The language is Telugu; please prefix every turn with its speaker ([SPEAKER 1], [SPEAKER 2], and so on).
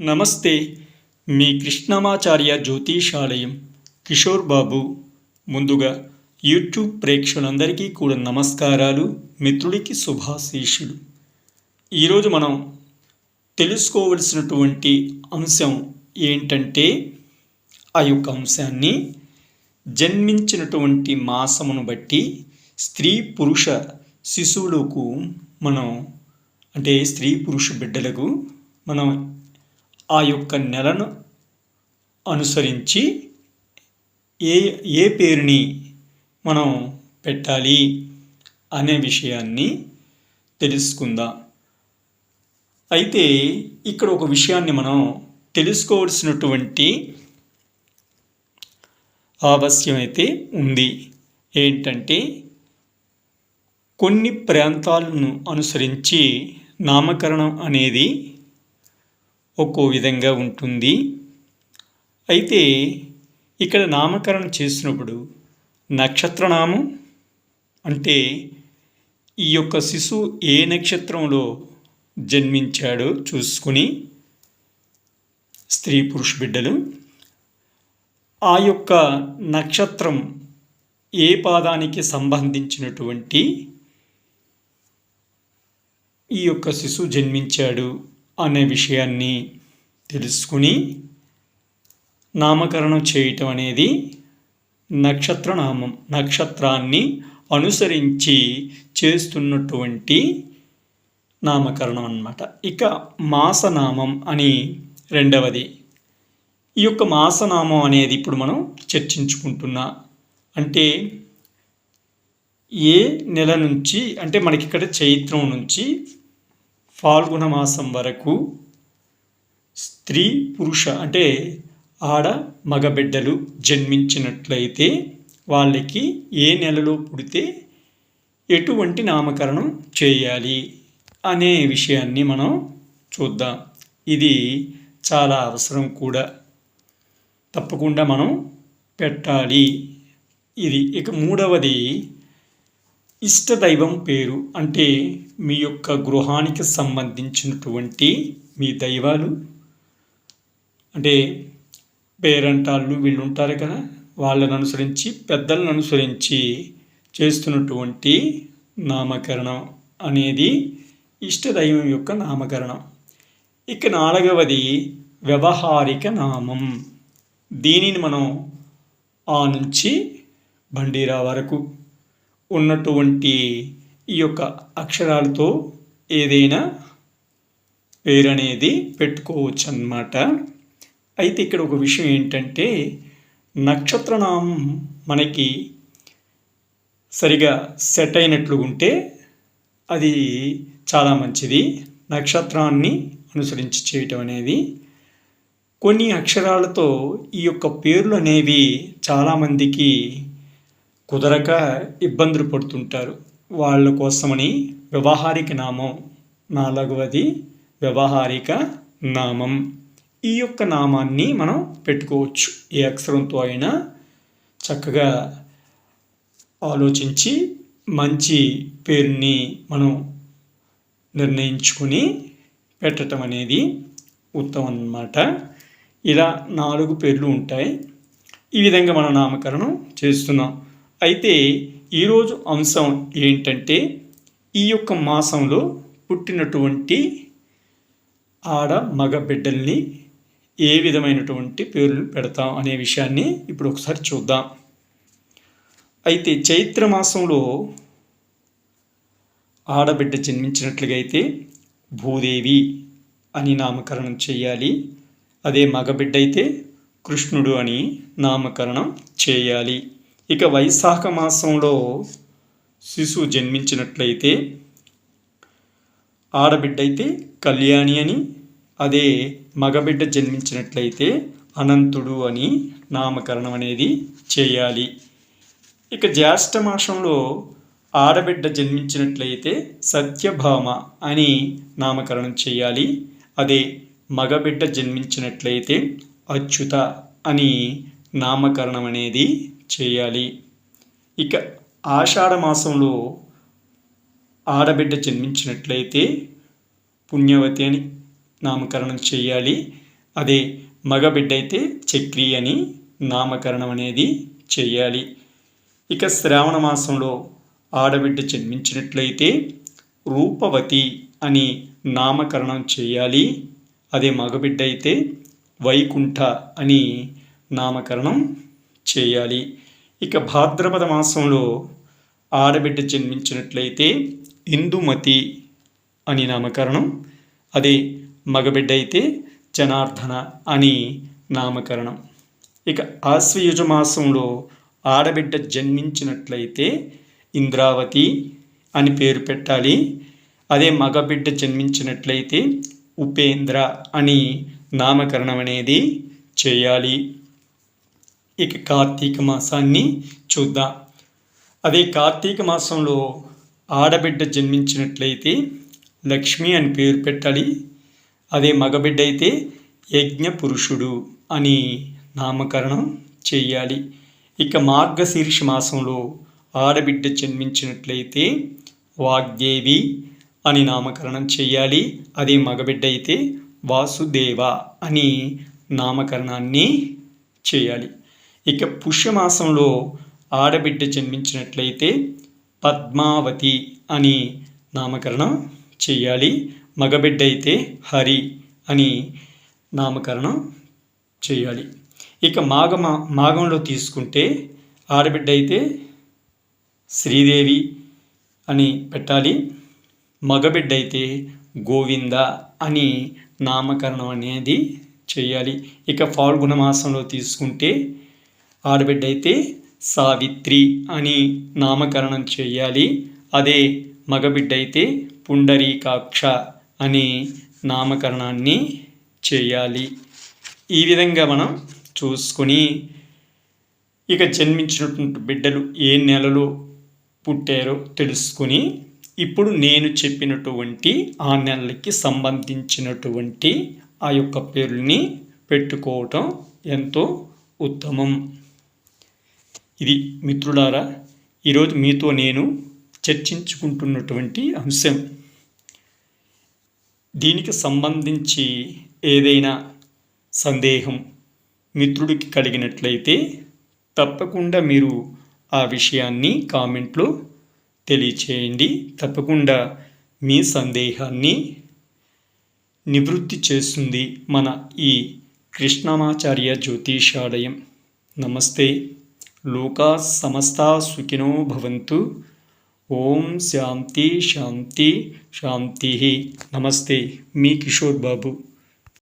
[SPEAKER 1] నమస్తే మీ కృష్ణమాచార్య జ్యోతిషాలయం కిషోర్ బాబు. ముందుగా యూట్యూబ్ ప్రేక్షకులందరికీ కూడా నమస్కారాలు మిత్రుడికి శుభాశీషులు ఈరోజు మనం తెలుసుకోవలసినటువంటి అంశం ఏంటంటే ఆ యొక్క అంశాన్ని జన్మించినటువంటి మాసమును బట్టి స్త్రీ పురుష శిశువులకు మనం అంటే స్త్రీ పురుష బిడ్డలకు మనం ఆ యొక్క నెలను అనుసరించి ఏ ఏ పేరుని మనం పెట్టాలి అనే విషయాన్ని తెలుసుకుందాం. అయితే ఇక్కడ ఒక విషయాన్ని మనం తెలుసుకోవాల్సినటువంటి ఆవశ్యమైతే ఉంది. ఏంటంటే కొన్ని ప్రాంతాలను అనుసరించి నామకరణం అనేది ఒక్కో విధంగా ఉంటుంది. అయితే ఇక్కడ నామకరణం చేసినప్పుడు నక్షత్రనామం అంటే ఈ యొక్క శిశువు ఏ నక్షత్రంలో జన్మించాడో చూసుకుని స్త్రీ పురుష బిడ్డలు ఆ యొక్క నక్షత్రం ఏ పాదానికి సంబంధించినటువంటి ఈ యొక్క శిశువు జన్మించాడు అనే విషయాన్ని తెలుసుకుని నామకరణం చేయటం అనేది నక్షత్రనామం నక్షత్రాన్ని అనుసరించి చేస్తున్నటువంటి నామకరణం అన్నమాట. ఇక మాసనామం అని రెండవది. ఈ యొక్క మాసనామం అనేది ఇప్పుడు మనం చర్చించుకుంటున్నా అంటే ఏ నెల నుంచి అంటే మనకి ఇక్కడ చైత్రం నుంచి ఫాల్గుణ మాసం వరకు స్త్రీ పురుష అంటే ఆడ మగబిడ్డలు జన్మించినట్లయితే వాళ్ళకి ఏ నెలలో పుడితే ఎటువంటి నామకరణం చేయాలి అనే విషయాన్ని మనం చూద్దాం. ఇది చాలా అవసరం కూడా. తప్పకుండా మనం పెట్టాలి. ఇది ఇక మూడవది ఇష్టదైవం పేరు అంటే మీ యొక్క గృహానికి సంబంధించినటువంటి మీ దైవాలు అంటే పేరంటాళ్ళు వీళ్ళు ఉంటారు కదా వాళ్ళని అనుసరించి పెద్దలను అనుసరించి చేస్తున్నటువంటి నామకరణం అనేది ఇష్టదైవం యొక్క నామకరణం. ఇక నాలుగవది వ్యవహారిక నామం. దీనిని మనం ఆ నుంచి బండీరా వరకు ఉన్నటువంటి ఈ యొక్క అక్షరాలతో ఏదైనా పేరు అనేది పెట్టుకోవచ్చు అన్నమాట అయితే ఇక్కడ ఒక విషయం ఏంటంటే నక్షత్రనామం మనకి సరిగా సెట్ అయినట్లు ఉంటే అది చాలా మంచిది. నక్షత్రాన్ని అనుసరించి చేయటం అనేది. కొన్ని అక్షరాలతో ఈ యొక్క పేర్లు అనేవి చాలామందికి కుదరక ఇబ్బందులు పడుతుంటారు. వాళ్ళ కోసమని వ్యవహారిక నామం నాలుగవది వ్యవహారిక నామం. ఈ యొక్క నామాన్ని మనం పెట్టుకోవచ్చు. ఏ అక్షరంతో అయినా చక్కగా ఆలోచించి మంచి పేరుని మనం నిర్ణయించుకొని పెట్టడం అనేది ఉత్తమం అన్నమాట. ఇలా నాలుగు పేర్లు ఉంటాయి. ఈ విధంగా మనం నామకరణం చేస్తున్నాం. అయితే ఈరోజు అంశం ఏంటంటే ఈ యొక్క మాసంలో పుట్టినటువంటి ఆడ మగ బిడ్డల్ని ఏ విధమైనటువంటి పేర్లు పెడతాం అనే విషయాన్ని ఇప్పుడు ఒకసారి చూద్దాం. అయితే చైత్ర మాసంలో ఆడబిడ్డ జన్మించినట్లుగా అయితే భూదేవి అని నామకరణం చేయాలి. అదే మగబిడ్డ అయితే కృష్ణుడు అని నామకరణం చేయాలి. ఇక వైశాఖ మాసంలో శిశువు జన్మించినట్లయితే ఆడబిడ్డ అయితే కళ్యాణి అని అదే మగబిడ్డ జన్మించినట్లయితే అనంతుడు అని నామకరణం అనేది చేయాలి. ఇక జ్యేష్ఠ మాసంలో ఆడబిడ్డ జన్మించినట్లయితే సత్యభామ అని నామకరణం చేయాలి. అదే మగబిడ్డ జన్మించినట్లయితే అచ్యుత అని నామకరణం అనేది చేయాలి. ఇక ఆషాఢ మాసంలో ఆడబిడ్డ జన్మించినట్లయితే పుణ్యవతి అని నామకరణం చేయాలి. అదే మగబిడ్డ అయితే చక్రి అని నామకరణం అనేది చేయాలి. ఇక శ్రావణ మాసంలో ఆడబిడ్డ జన్మించినట్లయితే రూపవతి అని నామకరణం చేయాలి. అదే మగబిడ్డ అయితే వైకుంఠ అని నామకరణం చేయాలి. ఇక భాద్రపద మాసంలో ఆడబిడ్డ జన్మించినట్లయితే ఇందుమతి అని నామకరణం అదే మగబిడ్డ అయితే జనార్దన అని నామకరణం. ఇక ఆశ్వయుజ మాసంలో ఆడబిడ్డ జన్మించినట్లయితే ఇంద్రావతి అని పేరు పెట్టాలి అదే మగబిడ్డ జన్మించినట్లయితే ఉపేంద్ర అని నామకరణం అనేది చేయాలి. ఇక కార్తీక మాసాన్ని చూద్దాం. అదే కార్తీక మాసంలో ఆడబిడ్డ జన్మించినట్లయితే లక్ష్మి అని పేరు పెట్టాలి. అదే మగబిడ్డ అయితే యజ్ఞ పురుషుడు అని నామకరణం చేయాలి. ఇక మార్గశీర్ష మాసంలో ఆడబిడ్డ జన్మించినట్లయితే వాగ్దేవి అని నామకరణం చేయాలి. అదే మగబిడ్డ అయితే వాసుదేవ అని నామకరణాన్ని చేయాలి. ఇక పుష్యమాసంలో ఆడబిడ్డ జన్మించినట్లయితే పద్మావతి అని నామకరణం చేయాలి. మగబిడ్డ అయితే హరి అని నామకరణం చేయాలి. ఇక మాఘమా మాఘంలో తీసుకుంటే ఆడబిడ్డ అయితే శ్రీదేవి అని పెట్టాలి. మగబిడ్డ అయితే గోవింద అని నామకరణం అనేది చేయాలి. ఇక ఫాల్గుణ మాసంలో తీసుకుంటే ఆడబిడ్డ అయితే సావిత్రి అని నామకరణం చేయాలి. అదే మగబిడ్డ అయితే పుండరీకాక్ష అని నామకరణాన్ని చేయాలి. ఈ విధంగా మనం చూసుకొని ఇక జన్మించినటువంటి బిడ్డలు ఏ నెలలో పుట్టారో తెలుసుకొని ఇప్పుడు నేను చెప్పినటువంటి ఆ నెలలకి సంబంధించినటువంటి ఆ యొక్క పేరుని పెట్టుకోవటం ఎంతో ఉత్తమం. ఇది మిత్రులారా ఈరోజు మీతో నేను చర్చించుకుంటున్నటువంటి అంశం. దీనికి సంబంధించి ఏదైనా సందేహం మిత్రుడికి కలిగినట్లయితే తప్పకుండా మీరు ఆ విషయాన్ని కామెంట్లో తెలియచేయండి. తప్పకుండా మీ సందేహాన్ని నివృత్తి చేస్తుంది మన ఈ కృష్ణమాచార్య జ్యోతిషాలయం. నమస్తే. लोका समस्ता सुखिनो भवन्तु। ओम शांति शांति शांति। ही नमस्ते मी किशोर बाबू।